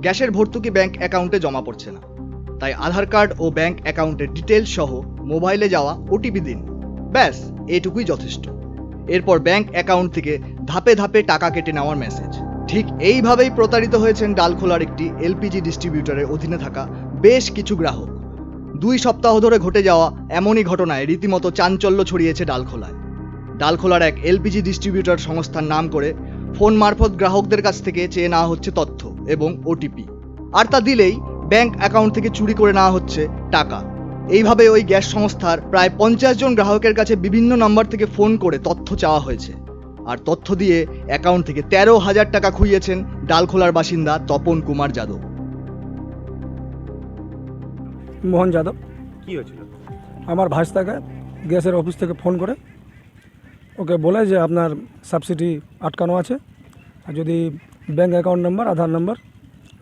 গ্যাসের ভর্তুকি ব্যাংক অ্যাকাউন্টে জমা পড়ছে না। তাই আধার কার্ড ও ব্যাংক অ্যাকাউন্টের ডিটেলস সহ মোবাইলে যাওয়া ওটিপি দিন। ব্যাস, এটুকুই যথেষ্ট। এরপর ব্যাংক অ্যাকাউন্ট থেকে ধাপে ধাপে টাকা কেটে নেওয়ার মেসেজ। ঠিক এইভাবেই প্রতারিত হয়েছেন ডালখোলার একটি এলপিজি ডিস্ট্রিবিউটরের অধীনে থাকা বেশ কিছু গ্রাহক। দুই সপ্তাহ ধরে ঘটে যাওয়া এমনই ঘটনায় রীতিমতো চাঞ্চল্য ছড়িয়েছে ডালখোলায়। ডালখোলার এক এলপিজি ডিস্ট্রিবিউটর সংস্থার নাম করে ফোন মারফত গ্রাহকদের কাছ থেকে চেয়ে নেওয়া হচ্ছে তথ্য। এবং ওটিপি আর তা দিলেই ব্যাংক অ্যাকাউন্ট থেকে চুরি করে নেওয়া হচ্ছে টাকা। এইভাবে ওই গ্যাস সংস্থার প্রায় পঞ্চাশ জন গ্রাহকের কাছে বিভিন্ন নম্বর থেকে ফোন করে তথ্য চাওয়া হয়েছে। আর তথ্য দিয়ে অ্যাকাউন্ট থেকে তেরো হাজার টাকা খুইয়েছেন ডালখোলার বাসিন্দা তপন কুমার যাদব। মোহন যাদব। কি হয়েছিল? আমার ভাইস্তাকে গ্যাসের অফিস থেকে ফোন করে। ওকে বলে যে আপনার সাবসিডি আটকানো আছে। যদি bank account number Aadhaar number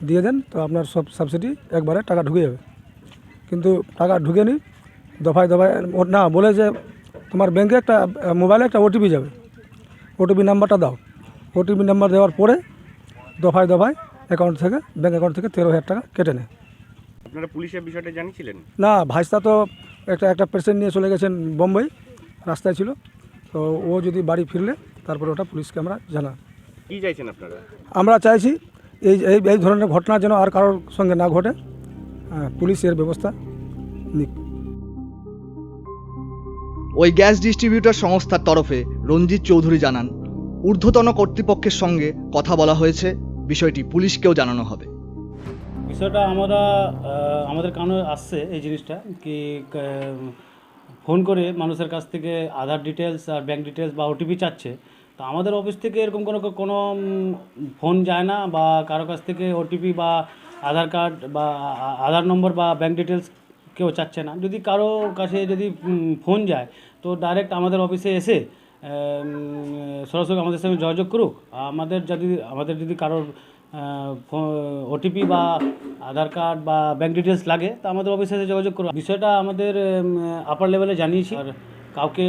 দিয়ে দেন তো আপনার সব সাবসিডি একবারে টাকা ঢুকে যাবে। কিন্তু টাকা ঢুকেনি দফায় দফায় ও না বলে যে তোমার ব্যাঙ্কে একটা মোবাইলে একটা ওটিপি যাবে। ওটিপি নাম্বারটা দাও। ওটিপি নাম্বার দেওয়ার পরে দফায় দফায় অ্যাকাউন্ট থেকে ব্যাঙ্ক অ্যাকাউন্ট থেকে তেরো হাজার টাকা কেটে নেয়। আপনারা পুলিশের বিষয়টা জানিয়েছিলেন? না ভাইস্তা তো একটা একটা পেশেন্ট নিয়ে চলে গেছেন বোম্বাই রাস্তায় ছিল। তো ও যদি বাড়ি ফিরলে তারপরে ওটা পুলিশকে আমরা জানা কি চাইছেন আপনারা? আমরা চাইছি এই এই এই ধরনের ঘটনা যেন আর কারোর সঙ্গে না ঘটে। হ্যাঁ, পুলিশ এর ব্যবস্থা নিক। ওই গ্যাস ডিস্ট্রিবিউটর সংস্থার তরফে রঞ্জিত চৌধুরী জানান ঊর্ধ্বতন কর্তৃপক্ষের সঙ্গে কথা বলা হয়েছে বিষয়টি পুলিশকেও জানানো হবে। বিষয়টা আমরা আমাদের কানে আসছে এই জিনিসটা কি ফোন করে মানুষের কাছ থেকে আধার ডিটেলস আর ব্যাংক ডিটেলস বা ওটিপি চাচ্ছে। তো আমাদের অফিস থেকে এরকম কোনো কোনো ফোন যায় না বা কারও কাছ থেকে ওটিপি বা আধার কার্ড বা আধার নম্বর বা ব্যাংক ডিটেলস কেউ চাচ্ছে না। যদি কারও কাছে যদি ফোন যায়, তো ডাইরেক্ট আমাদের অফিসে এসে সরাসরি আমাদের সঙ্গে যোগাযোগ করুক। আমাদের যদি আমাদের যদি কারোর ওটিপি বা আধার কার্ড বা ব্যাঙ্ক ডিটেলস লাগে, তা আমাদের অফিসে এসে যোগাযোগ করুক। বিষয়টা আমাদের আপার লেভেলে জানিয়েছি। আর কাউকে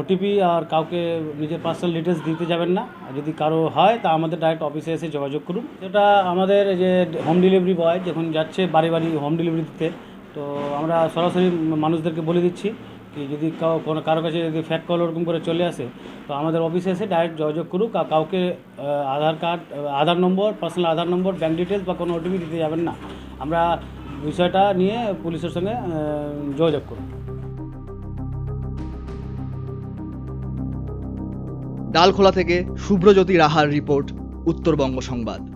ওটিপি আর কাউকে নিজের পার্সোনাল ডিটেলস দিতে যাবেন না। যদি কারও হয়, তা আমাদের ডাইরেক্ট অফিসে এসে যোগাযোগ করুন। এটা আমাদের যে হোম ডেলিভারি বয় যখন যাচ্ছে বাড়ি বাড়ি হোম ডেলিভারি দিতে, তো আমরা সরাসরি মানুষদেরকে বলে দিচ্ছি কি যদি কাউ, কোনো কারও কাছে যদি ফ্যাক কল ওরকম করে চলে আসে, তো আমাদের অফিসে এসে ডাইরেক্ট যোগাযোগ করুক। কাউকে Aadhaar card Aadhaar number personal Aadhaar number bank details বা কোনো ওটিপি দিতে যাবেন না। আমরা বিষয়টা নিয়ে পুলিশের সঙ্গে যোগাযোগ করুন। ডালখোলা থেকে শুভ্রজ্যোতি রাহার রিপোর্ট উত্তরবঙ্গ সংবাদ।